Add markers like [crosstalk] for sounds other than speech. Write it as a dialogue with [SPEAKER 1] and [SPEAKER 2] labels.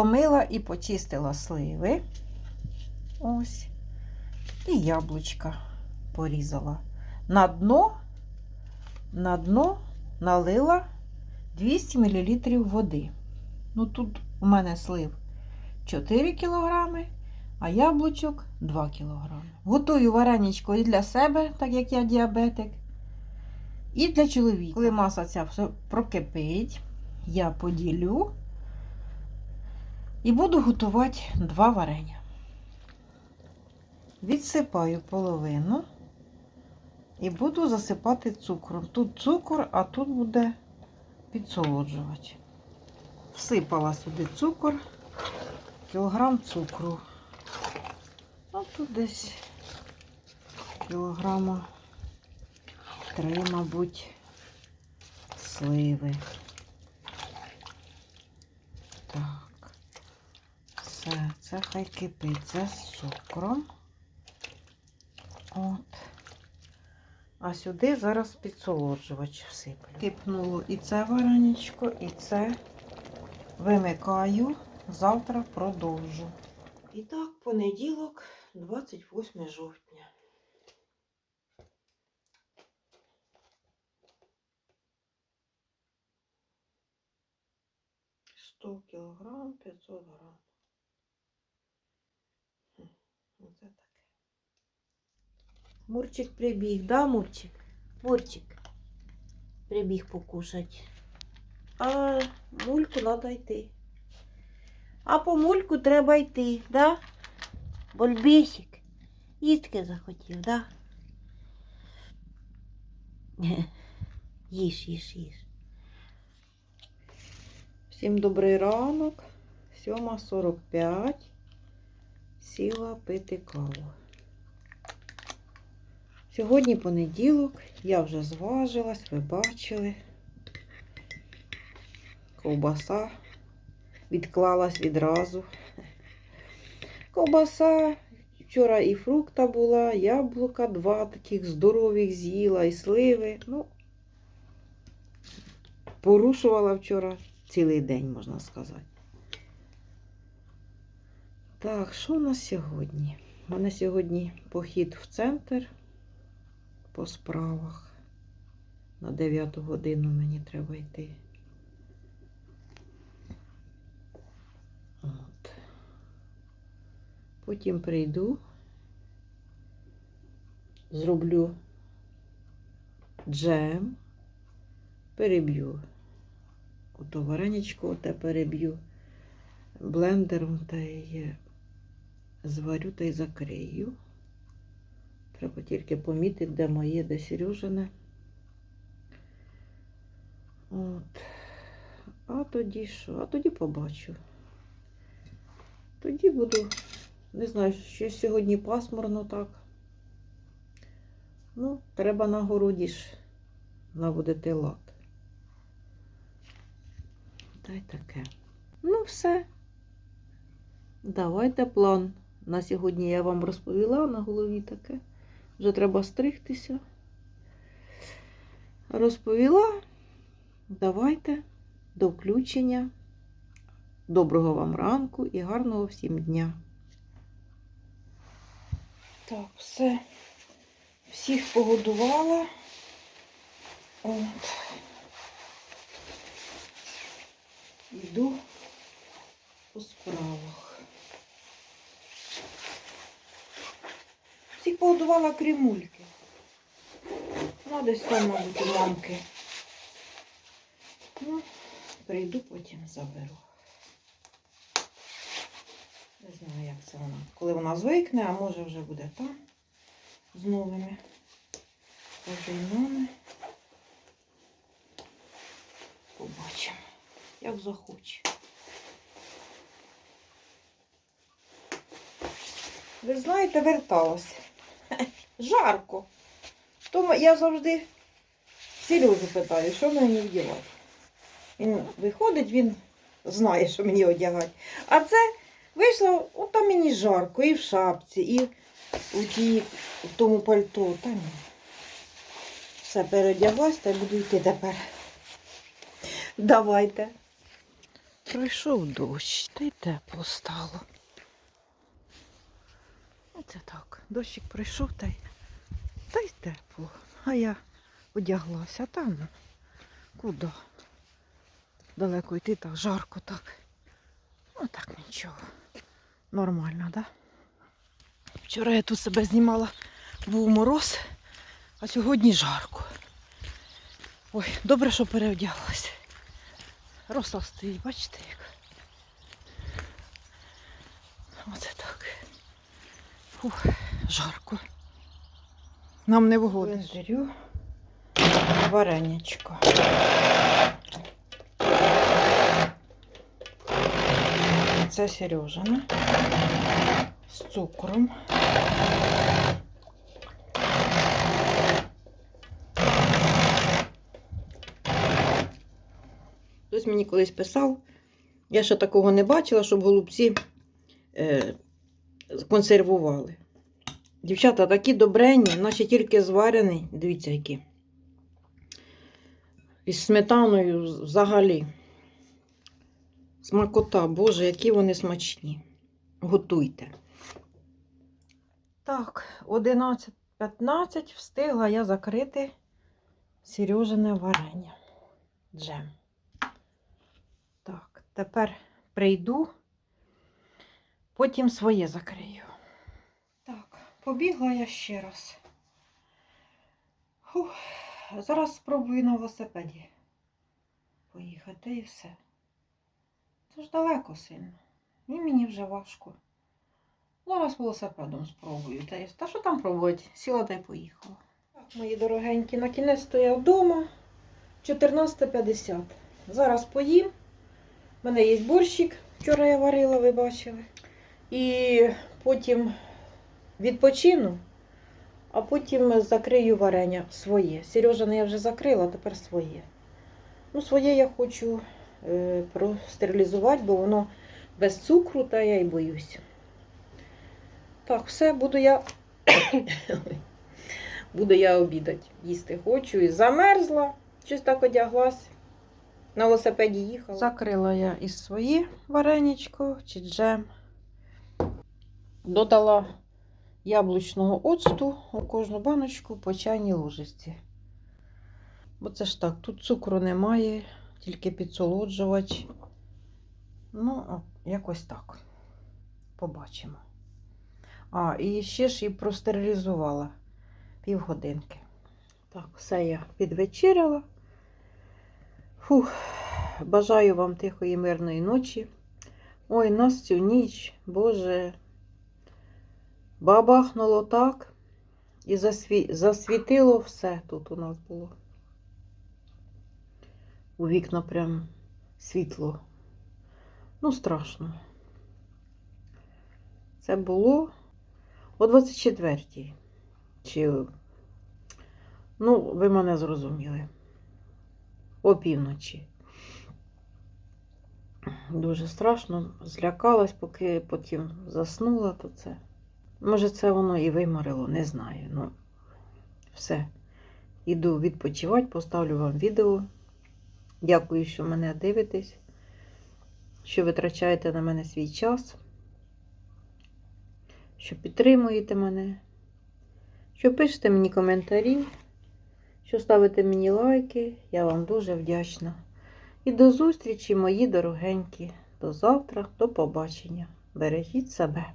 [SPEAKER 1] помила і почистила сливи. Ось. І яблучка порізала. На дно, на дно налила 200 мл води. Ну, тут у мене слив 4 кг, а яблучок 2 кг. Готую вареничко і для себе, так як я діабетик, і для чоловіка. Коли маса ця прокипить, я поділю і буду готувати два варення. Відсипаю половину і буду засипати цукром. Тут цукор, а тут буде підсолоджувач. Всипала сюди цукор, кілограм цукру. А тут десь кілограма три, мабуть, сливи. Так. Все, це хай кипить. Це з цукром. От. А сюди зараз підсолоджувач всиплю. Кипнуло і це вареничко, і це вимикаю. Завтра продовжу. І так, понеділок, 28 жовтня. Сто кілограм, 500 грам. Хм, Оце таке.
[SPEAKER 2] Мурчик прибіг, да, Мурчик? Мурчик прибіг покушать. А мульку треба йти. А по мульку треба йти, да? Бульбісик. Їстки захотів, да? Їж, їж, їж.
[SPEAKER 1] Всім добрий ранок. 7.45. Сіла пити каву. Сьогодні понеділок, я вже зважилась, ви бачили. Ковбаса відклалась відразу. Ковбаса. Вчора і фрукта була, яблука, два таких здорових з'їла, і сливи. Ну, порушувала вчора цілий день, можна сказати. Так, що у нас сьогодні? У мене сьогодні похід в центр по справах. На 9 годину мені треба йти. От. Потім прийду, зроблю джем, переб'ю ото вареничко оте переб'ю блендером та й зварю та й закрию. Треба тільки помітити, де моє, де Сережине. От. А тоді що? А тоді побачу. Тоді буду, не знаю, що сьогодні пасмурно так. Ну, треба на городі ж наводити лад. Та й таке. Ну, все. Давайте план. На сьогодні я вам розповіла на голові таке. Вже треба стригтися. Розповіла. Давайте до включення. Доброго вам ранку і гарного всім дня. Так, все. Всіх погодувала. От. Йду по справах. Всіх погодувала кремульки. Ну, десь там, мабуть, у мамки. Ну, прийду, потім заберу. Не знаю, як це вона. Коли вона звикне, а може вже буде там з новими позаймами. Побачимо, як захоче. Ви знаєте, верталася. Жарко. Тому я завжди Сережу питаю, що мені вдівати. Він виходить, він знає, що мені одягати. А це вийшло, от там мені жарко, і в шапці, і у тій, в тому пальто. Та. Все переодяглась та буду йти тепер. Давайте. Пройшов дощ, та й тепло стало. Оце так. Дощик пройшов та й, та й тепло. А я одяглася там. Куди? Далеко йти так жарко так. Ну так нічого. Нормально, так? Да? Вчора я тут себе знімала, був мороз, а сьогодні жарко. Ой, добре, що переодяглася. Роса стоїть, бачите як? Оце так. Фух, жарко. Нам не вгодиш. Вендерю варенячко. Це Сережина з цукром. Хтось мені колись писав, я ще такого не бачила, щоб голубці е, консервували. Дівчата такі добренні, наче тільки зварені. Дивіться, які. Із сметаною взагалі. Смакота, Боже, які вони смачні. Готуйте. Так, 11.15 встигла я закрити Сережине варення. Джем. Так, тепер прийду, потім своє закрию. Так, побігла я ще раз. Фух, зараз спробую на велосипеді поїхати і все. Це ж далеко сильно. І мені вже важко. Зараз велосипедом спробую. Та, що там пробувати? Сіла та й поїхала. Так, мої дорогенькі, на кінець стояв вдома. 14.50. Зараз поїм. У мене є борщик, вчора я варила, ви бачили. І потім відпочину, а потім закрию варення своє. Сережане я вже закрила, тепер своє. Ну, своє я хочу е, простерилізувати, бо воно без цукру, та я й боюсь. Так, все, буду я. [coughs] буду я обідати. Їсти хочу і замерзла. Щось так одяглась. На велосипеді їхала. Закрила я із своє вареничко чи джем. Додала яблучного оцту у кожну баночку по чайній ложечці. Бо це ж так, тут цукру немає, тільки підсолоджувач. Ну, якось так. Побачимо. А, і ще ж і простерилізувала півгодинки. Так, все я підвечеряла. Фух, бажаю вам тихої мирної ночі. Ой, нас цю ніч, Боже, бабахнуло так і засві... засвітило все тут у нас було. У вікна прям світло. Ну, страшно. Це було о 24-й. Чи, ну, ви мене зрозуміли. О півночі. Дуже страшно, злякалась, поки потім заснула, то це. Може, це воно і виморило, не знаю. Ну, все. Іду відпочивати, поставлю вам відео. Дякую, що мене дивитесь, що витрачаєте на мене свій час, що підтримуєте мене, що пишете мені коментарі, що ставите мені лайки. Я вам дуже вдячна. І до зустрічі, мої дорогенькі. До завтра, до побачення. Бережіть себе.